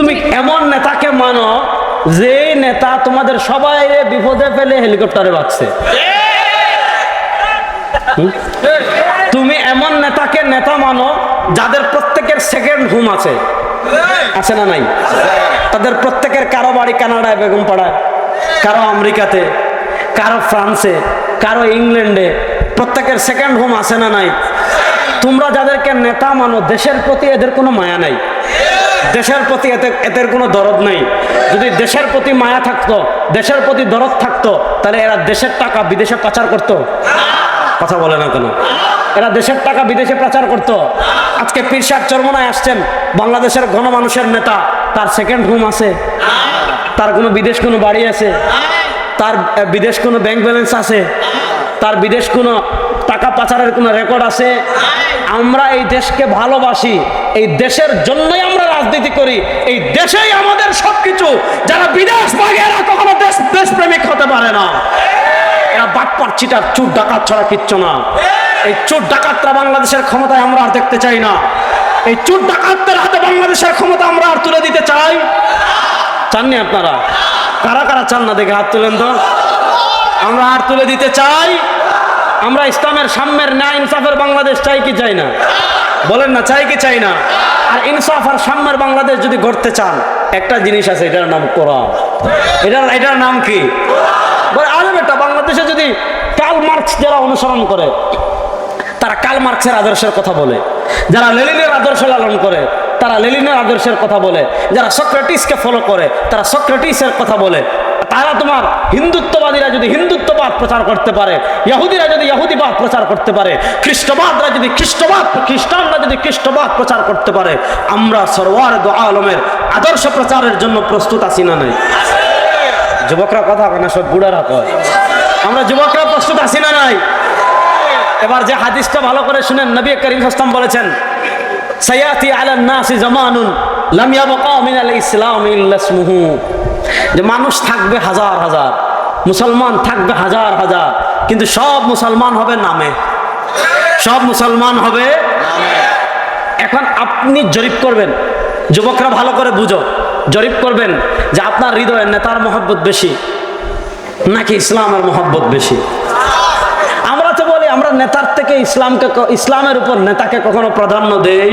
তুমি এমন নেতাকে মানো যে নেতা তোমাদের সবাই বিপদে ফেলে হেলিকপ্টারে বাঁচছে। তুমি এমন নেতাকে নেতা মানো যাদের প্রত্যেকের সেকেন্ড হোম আছে। আছে না নাই? তাদের প্রত্যেকের কারও বাড়ি কানাডায় বেগম পাড়ায়, কারও আমেরিকাতে, কারও ফ্রান্সে, কারও ইংল্যান্ডে, প্রত্যেকের সেকেন্ড হোম আছে না নাই? তোমরা যাদেরকে নেতা মানো, দেশের প্রতি এদের কোনো মায়া নাই। দেশের প্রতি এতে, এদের কোনো দরদ নেই। যদি দেশের প্রতি মায়া থাকতো, দেশের প্রতি দরদ থাকতো, তাহলে এরা দেশের টাকা বিদেশে পাচার করতো। কথা বলে না কেন? এরা দেশের টাকা বিদেশে প্রচার করতো। আজকে পিরসাদ চরমনায় আসছেন, বাংলাদেশের গণমানুষের নেতা, তার সেকেন্ড হোম আছে। তার কোনো বিদেশ কোনো বাড়ি আছে। তার বিদেশ কোনো ব্যাংক ব্যালেন্স আছে। তার বিদেশ কোনো টাকা পাচারের কোনো রেকর্ড আছে? আমরা এই দেশকে ভালোবাসি। এই দেশের জন্যই আমরা রাজনীতি করি। এই দেশেই আমাদের সবকিছু। যারা বিদেশ ভাগে, এরা কখনো দেশ, দেশপ্রেমিক হতে পারে না। এরা বাটপার চিটার চুর ডাকাত ছাড়া কিচ্ছু না। এই চুর ডাকাতরা বাংলাদেশের ক্ষমতায় আমরা আর দেখতে চাই না। এই চুর ডাকাতদের হাতে বাংলাদেশের ক্ষমতা আমরা আর তুলে দিতে চাই। চাননি আপনারা? কারা কারা চান না দেখে হাত তুলেন তো? আমরা আর তুলে দিতে চাই। আমরা ইসলামের সাম্যের ন্যায় ইনসাফের বাংলাদেশ চাই কি চাই না? বলেন না, চাই কি চাই না? আর ইনসাফ আর সাম্যের বাংলাদেশ যদি গড়তে চান, একটা জিনিস আছে, এটার নাম কোরআন। এটার এটার নাম কি? আরে বেটা, বাংলাদেশে যদি কাল মার্কস যারা অনুসরণ করে, তারা কাল মার্কসের আদর্শের কথা বলে। যারা লেলিনের আদর্শ লালন করে, তারা লেলিনের আদর্শের কথা বলে। যারা সক্রেটিসকে ফলো করে, তারা সক্রেটিসের কথা বলে। তারা তোমার হিন্দুত্ববাদীরা যদি হিন্দুত্ববাদ প্রচার করতে পারে, ইহুদিরা যদি ইহুদিবাদ প্রচার করতে পারে, খ্রিস্টবাদরা যদি খ্রিস্টবাদ, খ্রিস্টানরা যদি খ্রিস্টবাদ প্রচার করতে পারে, আমরা সরওয়ার দো আলমের আদর্শ প্রচারের জন্য প্রস্তুত আছি না নাই? যুবকরা কথা কয় না, সব বুড়ারা কয়। আমরা যুবকরা প্রস্তুত আছি না নাই? এবার যে হাদিসটা ভালো করে শুনেন, নবী করিম ইসলাম বলেছেন, সায়াতি আলা নাসি জামানুন, লাম ইয়াবকা মিনাল ইসলাম ইল্লা ইসমুহু। যে মানুষ থাকবে হাজার হাজার, মুসলমান থাকবে হাজার হাজার, কিন্তু সব মুসলমান হবে নামে। সব মুসলমান হবে এখন আপনি জরিপ করবেন, যুবকরা ভালো করে বুঝো, জরিপ করবেন যে আপনার হৃদয়ে নেতার মহব্বত বেশি, নাকি ইসলামের মহব্বত বেশি? আমরা তো বলি, আমরা নেতার থেকে ইসলামকে ইসলামের উপর নেতাকে কখনো প্রাধান্য দেই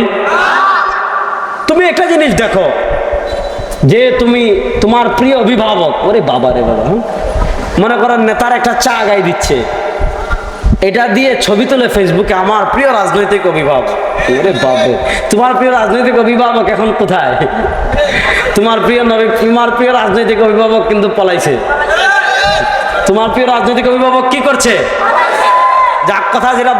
তুমি একটা জিনিস দেখো যে তুমি তোমার প্রিয় অভিভাবক, ওরে বাবা রে বাবা? মনে করেন নেতার একটা চা গাই দিচ্ছে। এটা দিয়ে ছবি তুলে ফেসবুকে আমার প্রিয় রাজনৈতিক অভিভাবক। ওরে বাবা তোমার প্রিয় রাজনৈতিক অভিভাবক এখন কোথায়? তোমার প্রিয় তোমার প্রিয় রাজনৈতিক অভিভাবক কিন্তু পলাইছে। তোমার প্রিয় রাজনৈতিক অভিভাবক কি করছে? যাক কথা যেটা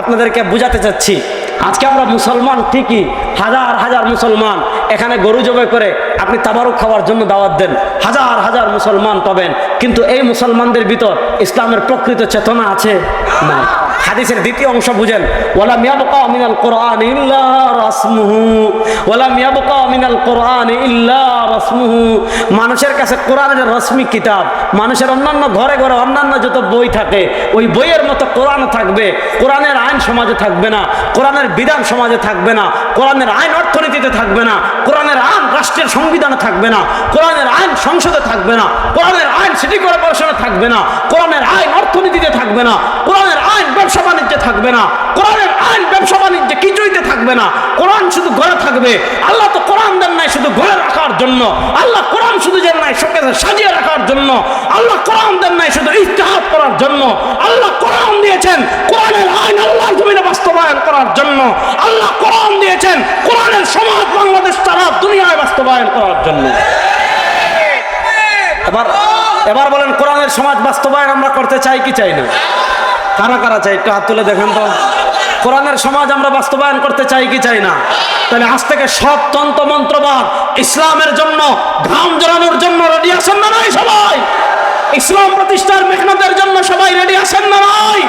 আপনাদেরকে বোঝাতে চাচ্ছি। আজকে আমরা মুসলমান ঠিকই হাজার হাজার মুসলমান এখানে গরু জবাই করে আপনি তাবারুক খাওয়ার জন্য দাওয়াত দেন। হাজার হাজার মুসলমান পাবেন। কিন্তু এই মুসলমানদের ভিতর ইসলামের প্রকৃত চেতনা আছে? না। হাদিসের দ্বিতীয় অংশ বুঝেন। ওয়ালা মিয়াবকা মিনাল কোরআন ইল্লা রাসমুহু। ওয়ালা মিয়াবকা মিনাল কোরআন ইল্লা রাসমুহু। মানুষের কাছে কোরআনের রশ্মি কিতাব। মানুষের অন্যান্য ঘরে ঘরে অন্যান্য যত বই থাকে, ওই বইয়ের মতো কোরআন থাকবে। কোরআনের আইন সমাজে থাকবে না, কোরআনের বিধান সমাজে থাকবে না, কোরআনের আইন অর্থনীতিতে থাকবে না, কোরআনের আইন রাষ্ট্রের সংবিধানে থাকবে না, কোরআনের আইন সংসদে থাকবে না, কোরআনের আইন সিটি কর্পোরেশনে থাকবে না, কোরআনের আইন অর্থনীতিতে থাকবে না, কোরআনের আইন ব্যবসা বাণিজ্যে থাকবে না, কোরআনের আইন ব্যবসা বাণিজ্যে কিছুইতে থাকবে না, কোরআন শুধু ঘরে থাকবে, আল্লাহ তো কোরআন দেন নাই শুধু ঘরে রাখার জন্য, আল্লাহ কোরআন শুধু দেন নাই শোকেসে সাজিয়ে রাখার জন্য, আল্লাহ কোরআন দেন নাই শুধু ইস্তেহাদ করার জন্য, আল্লাহ কোরআন দিয়েছেন, কোরআনের জমিনে বাস্তবায়ন করার জন্য আল্লাহ কোরআন দিয়েছেন। কোরআনের সমাজ বাংলাদেশ সারা দুনিয়ায় বাস্তবায়ন করার জন্য। এবার এবার বলেন, কোরআনের সমাজ বাস্তবায়ন আমরা করতে চাই কি চাই না? কারা কারা চাই একটু হাত তুলে দেখেন তো। কোরআনের সমাজ আমরা বাস্তবায়ন করতে চাই কি চাই না? তাহলে আজ থেকে সব তন্ত্র মন্ত্রবাদ ইসলামের জন্য, ঘাম জড়ানোর জন্য রেডি আছেন না নাই সবাই? ইসলাম প্রতিষ্ঠার মেহনতের জন্য সবাই রেডি আছেন না নাই?